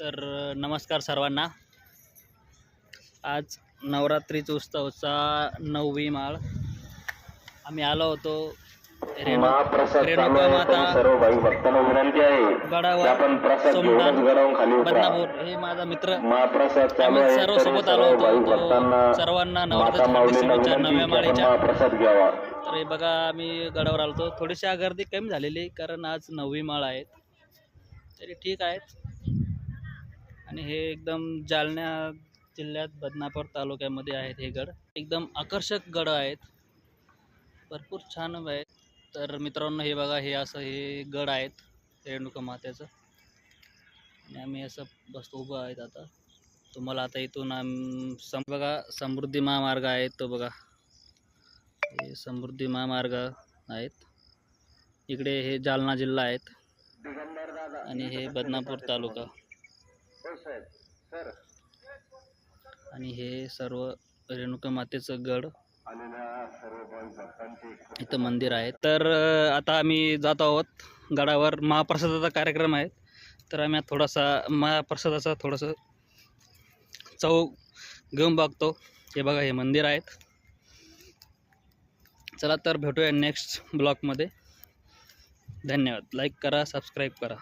तर नमस्कार सर्वांना. आज नवरात्रीचा उत्सवचा नववी माळ. आम्ही आलो होतो रेणुका माता गडावर उतरा. बदनापूर हे माझा मित्र. आम्ही सर्व सोबत आलो होतो. सर्वांना माता नवरात्र माऊलींना सेवेच्या नव्या माळेच्या. तर हे बघा आम्ही गडावर आलो होतो. थोडीशी गर्दी कमी झालेली कारण आज नववी माळ आहेत तरी ठीक आहेत आणि हे एकदम जालना जिल्ह्यात बदनापूर तालुक्यामध्ये आहेत हे गड. एकदम आकर्षक गड आहेत. भरपूर छान आहेत. तर मित्रांनो हे बघा हे असं हे गड आहेत. रेणुका मात्याचं आणि आम्ही असं बसतो उभं आहेत आता. तुम्हाला आता इथून आम सम बघा समृद्धी महामार्ग आहे तो बघा. हे समृद्धी महामार्ग आहेत. इकडे हे जालना जिल्हा आहेत. आणि हे बदनापूर तालुका. आणि हे सर्व रेणुका मातेचं गड इथं मंदिर आहे. तर आता आम्ही जात आहोत गडावर. महाप्रसादाचा कार्यक्रम आहे. तर आम्ही थोडासा महाप्रसादाचा थोडंसं चव घेऊन बघतो. हे बघा हे मंदिर आहेत. चला तर भेटूया नेक्स्ट ब्लॉगमध्ये धन्यवाद. लाईक करा सबस्क्राईब करा.